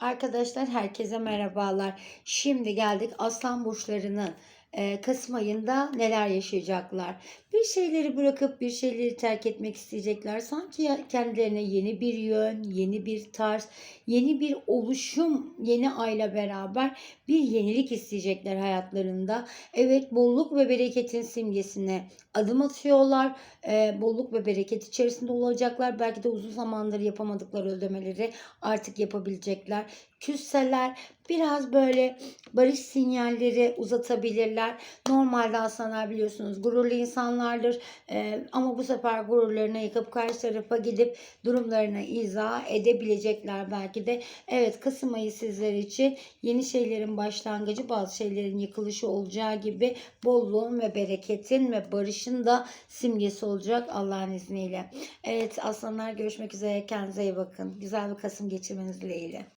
Arkadaşlar herkese merhabalar. Şimdi geldik aslan burçlarının Kasım ayında neler yaşayacaklar. Bir şeyleri bırakıp bir şeyleri terk etmek isteyecekler. Sanki kendilerine yeni bir yön, yeni bir tarz, yeni bir oluşum, yeni ayla beraber bir yenilik isteyecekler hayatlarında. Evet bolluk ve bereketin simgesine adım atıyorlar. Bolluk ve bereket içerisinde olacaklar. Belki de uzun zamandır yapamadıkları ödemeleri artık yapabilecekler. Küsseler biraz böyle barış sinyalleri uzatabilirler. Normalde aslanlar biliyorsunuz gururlu insanlardır. Ee, ama bu sefer gururlarına yıkıp karşı tarafa gidip durumlarına izah edebilecekler belki de. Evet Kasım ayı sizler için yeni şeylerin başlangıcı bazı şeylerin yıkılışı olacağı gibi bolluğun ve bereketin ve barışın da simgesi olacak Allah'ın izniyle. Evet aslanlar görüşmek üzere. Kendinize iyi bakın. Güzel bir Kasım geçirmeniz dileğiyle.